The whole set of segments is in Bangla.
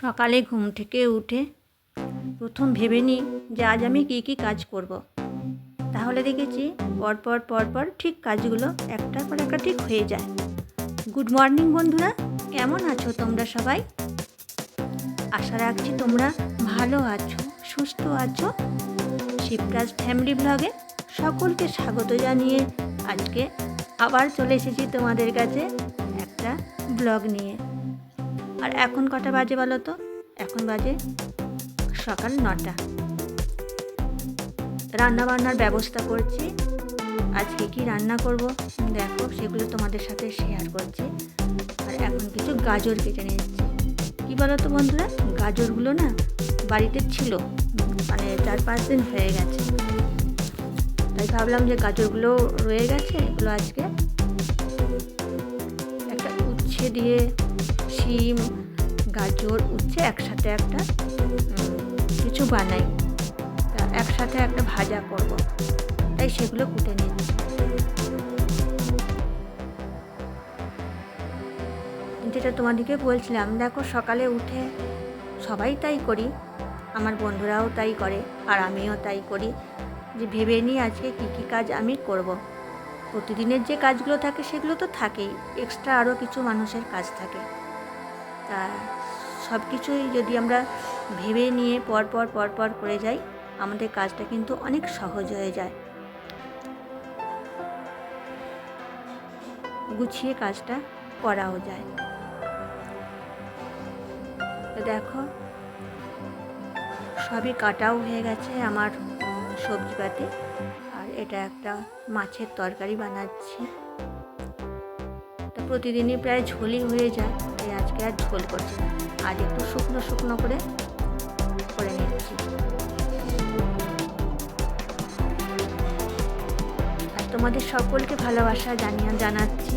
সকালে ঘুম থেকে উঠে প্রথম ভেবে নিই যে আজ আমি কী কী কাজ করব। তাহলে দেখেছি পরপর পরপর ঠিক কাজগুলো একটার পর একটা ঠিক হয়ে যায়। গুড মর্নিং বন্ধুরা। কেমন আছো তোমরা সবাই? আশা রাখছি তোমরা ভালো আছো, সুস্থ আছো। শিবরাজ ফ্যামিলি ব্লগে সকলকে স্বাগত জানিয়ে আজকে আবার চলে এসেছি তোমাদের কাছে একটা ব্লগ নিয়ে। আর এখন কটা বাজে বলো তো? এখন বাজে সকাল নটা। রান্না বান্নার ব্যবস্থা করছি। আজকে কি রান্না করব? দেখো, সেগুলো তোমাদের সাথে শেয়ার করছি। আর এখন কিছু গাজর কেটে নিচ্ছি। কী বলো তো বন্ধুরা? গাজরগুলো না বাড়িতে ছিল মানে চার পাঁচ দিন হয়ে গেছে। তাই ভাবলাম যে গাজরগুলো রয়ে গেছে, এগুলো আজকে একটা উচ্ছে দিয়ে, শিম গাজর, উচ্ছে একসাথে একটা কিছু বানাই। তা একসাথে একটা ভাজা করব। তাই সেগুলো কুটে নিচ্ছি। যেটা তোমাদেরকে বলছিলাম, দেখো সকালে উঠে সবাই তাই করি, আমার বন্ধুরাও তাই করে, আর আমিও তাই করি। যে ভেবে নিই আজকে কী কী কাজ আমি করব। প্রতিদিনের যে কাজগুলো থাকে সেগুলো তো থাকেই এক্সট্রা আরও কিছু মানুষের কাজ থাকে। তা সব কিছুই যদি আমরা ভেবে নিয়ে পরপর পরপর করে যাই, আমাদের কাজটা কিন্তু অনেক সহজ হয়ে যায়। গুছিয়ে কাজটা করাও যায়। তো দেখো, সবই কাটাও হয়ে গেছে আমার সবজি সবজিপাতি আর এটা একটা মাছের তরকারি বানাচ্ছি। প্রতিদিনই প্রায় ঝোলই হয়ে যায়। আজকে আর ঝোল করছি। আজ একটু শুকনো শুকনো করে করে নিচ্ছি। আর তোমাদের সকলকে ভালোবাসা জানিয়ে জানাচ্ছি,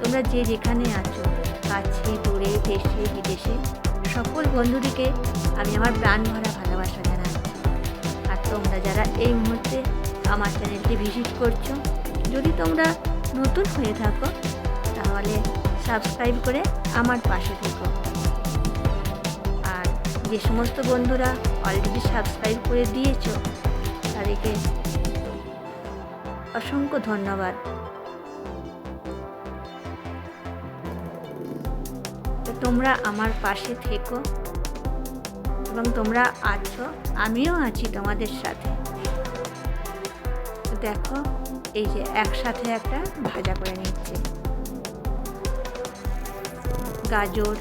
তোমরা যে যেখানে আছো, কাছে, দূরে, দেশে, বিদেশে, সকল বন্ধুদিকে আমি আমার প্রাণ ভরা ভালোবাসা জানাচ্ছি। আর তোমরা যারা এই মুহূর্তে আমার চ্যানেলটি ভিজিট করছ, যদি তোমরা নতুন হয়ে থাকো, তাহলে সাবস্ক্রাইব করে আমার পাশে থেকো। আর যে সমস্ত বন্ধুরা অলরেডি সাবস্ক্রাইব করে দিয়েছ, তাদেরকে অসংখ্য ধন্যবাদ। তোমরা আমার পাশে থেকো এবং তোমরা আছো, আমিও আছি তোমাদের সাথে। দেখো, এই যে একসাথে একটা ভাজা করে নিচ্ছি। গাজর,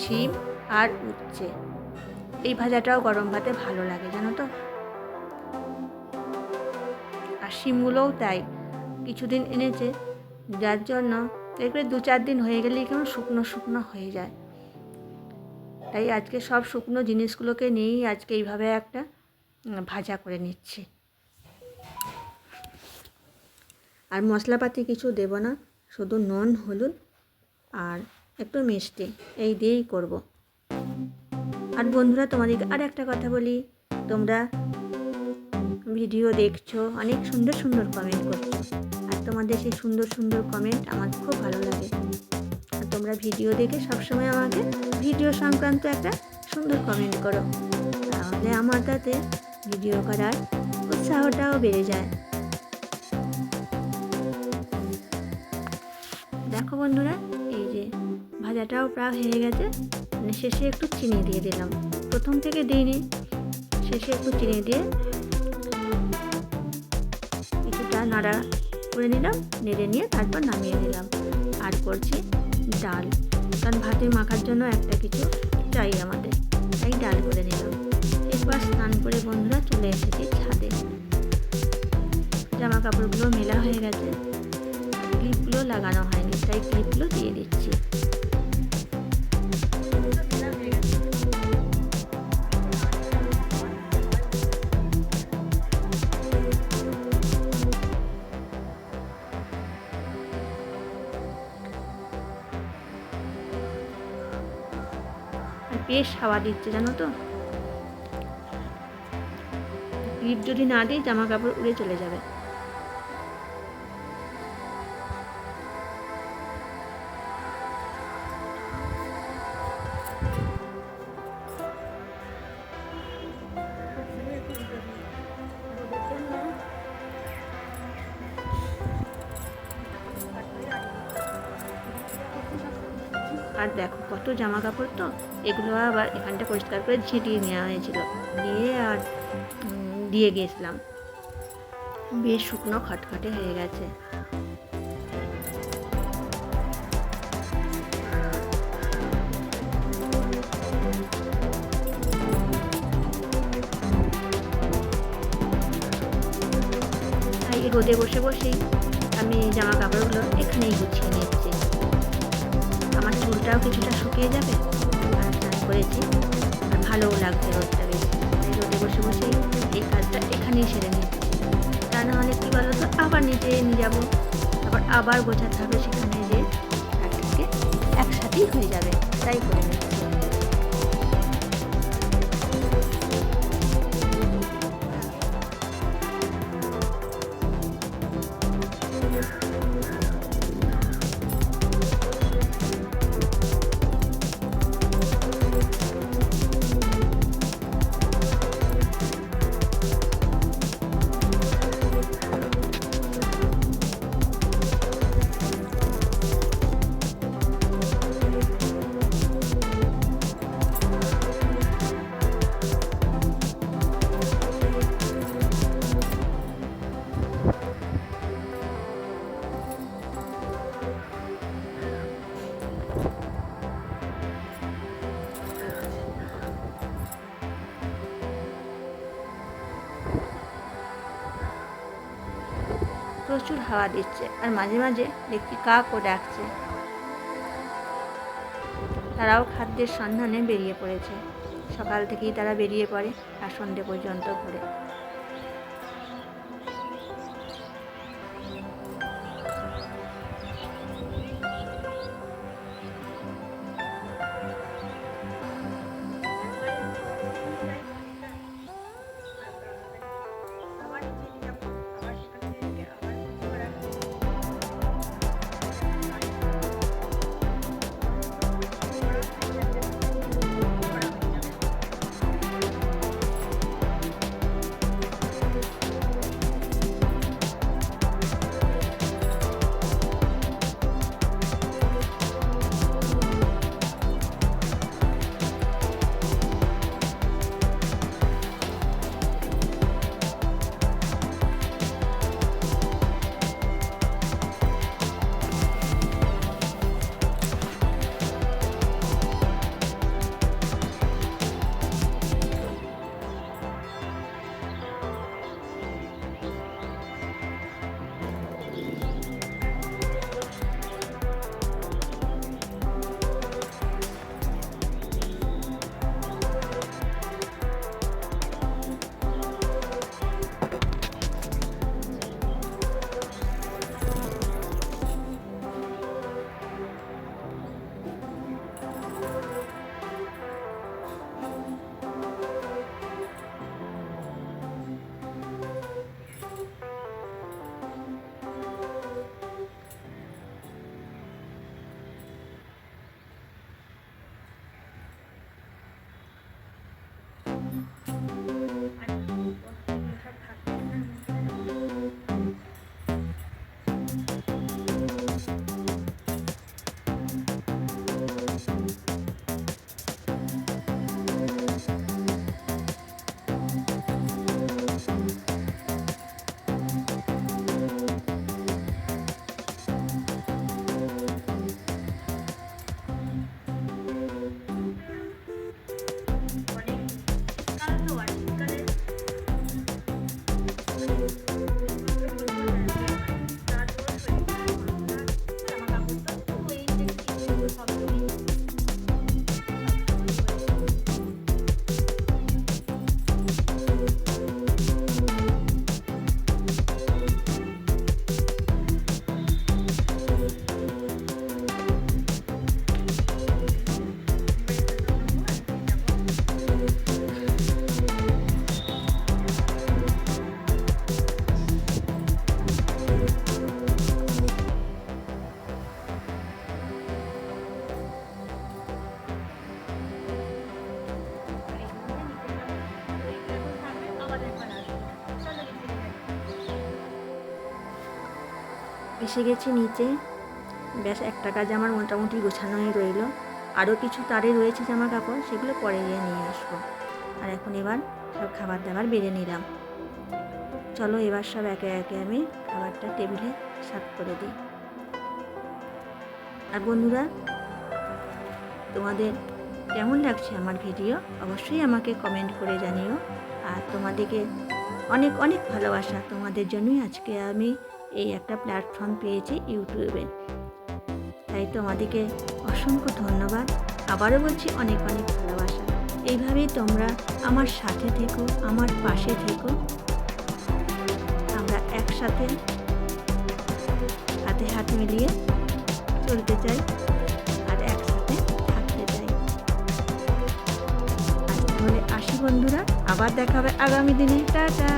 শিম আর উচ্ছে। এই ভাজাটাও গরম ভাতে ভালো লাগে, জানো তো? আর শিমগুলোও তাই। কিছুদিন এনেছে, যার জন্য দেখবে দু চার দিন হয়ে গেলেই কেমন শুকনো শুকনো হয়ে যায়। তাই আজকে সব শুকনো জিনিসগুলোকে নিয়েই আজকে এইভাবে একটা ভাজা করে নিচ্ছি। আর মশলাপাতি কিছু দেব না, শুধু নুন, হলুদ আর একটু মিষ্টি, এই দিয়েই করব। আর বন্ধুরা তোমাদেরকে আর একটা কথা বলি। তোমরা ভিডিও দেখছ, অনেক সুন্দর সুন্দর কমেন্ট করছ। আর তোমাদের সেই সুন্দর সুন্দর কমেন্ট আমার খুব ভালো লাগে। আর তোমরা ভিডিও দেখে সবসময় আমাকে ভিডিও সংক্রান্ত একটা সুন্দর কমেন্ট করো। তাহলে আমার তাতে ভিডিও করার উৎসাহটাও বেড়ে যায়। দেখো বন্ধুরা ভাজাটাও প্রায় হয়ে গেছে। মানে শেষে একটু চিনি দিয়ে দিলাম। প্রথম থেকে দিইনি। শেষে একটু চিনি দিয়ে কিছুটা নাড়া করে নিলাম, নেড়ে নিয়ে তারপর নামিয়ে নিলাম। আর করছি ডাল। কারণ ভাতে মাখার জন্য একটা কিছু চাই আমাদের। তাই ডাল করে নিলাম। একবার স্নান করে বন্ধুরা চলে এসেছি ছাদে। জামা কাপড়গুলো মেলা হয়ে গেছে। ক্লিপগুলো লাগানো হয়নি, তাই ক্লিপগুলো দিয়ে দিচ্ছি। বেশ হাওয়া দিচ্ছে, জানো তো? গ্রিপ যদি না দিই জামা কাপড় উড়ে চলে যাবে। আর দেখো কত জামা কাপড় তো। এগুলো আবার এখানটা পরিষ্কার করে ঝেঁটিয়ে নেওয়া হয়েছিল। দিয়ে আর দিয়ে গিয়েছিলাম বেশ শুকনো খটখটে হয়ে গেছে। রোদে বসে বসেই আমি জামা কাপড়গুলো এখানেই গুছিয়ে নিচ্ছি। আমার চুলটাও কিছুটা শুকিয়ে যাবে? করেছি। আর ভালোও লাগছে রোদটা বেশি রোদে বসে বসে এই কাজটা এখানেই সেরে নিচ্ছি তা নাহলে কী বলো তো আবার নিজে নিয়ে যাব। আবার আবার গোছাতে হবে সেখানে যে একসাথেই হয়ে যাবে। তাই করে নিচ্ছি হাওয়া দিচ্ছে। আর মাঝে মাঝে দেখছি কাকও ডাকছে। তারাও খাদ্যের সন্ধানে বেরিয়ে পড়েছে। সকাল থেকেই তারা বেরিয়ে পড়ে আর সন্ধে পর্যন্ত ঘুরে। এসে গেছি নিচে। ব্যাস একটা কাজ আমার মোটামুটি গোছানোই রইল। আরও কিছু তারে রয়েছে জামা কাপড় সেগুলো পরে গিয়ে নিয়ে আসব। আর এখন এবার সব খাবার দাবার বেড়ে নিলাম। চলো, এবার সব একে একে আমি খাবারটা টেবিলে সার্ভ করে দিই। আর বন্ধুরা, তোমাদের কেমন লাগছে আমার ভিডিও? অবশ্যই আমাকে কমেন্ট করে জানিও। আর তোমাদেরকে অনেক অনেক ভালোবাসা তোমাদের জন্যই আজকে আমি এই একটা প্ল্যাটফর্ম পেয়েছি ইউটিউবে। তাই তোমাদেরকে অসংখ্য ধন্যবাদ। আবারও বলছি অনেক অনেক ভালোবাসা। এইভাবেই তোমরা আমার সাথে থেকো, আমার পাশে থেকো। আমরা একসাথে হাতে হাত মিলিয়ে চলতে চাই আর একসাথে থাকতে চাই। তাহলে আসি বন্ধুরা। আবার দেখা হবে আগামী দিনে। টাটা!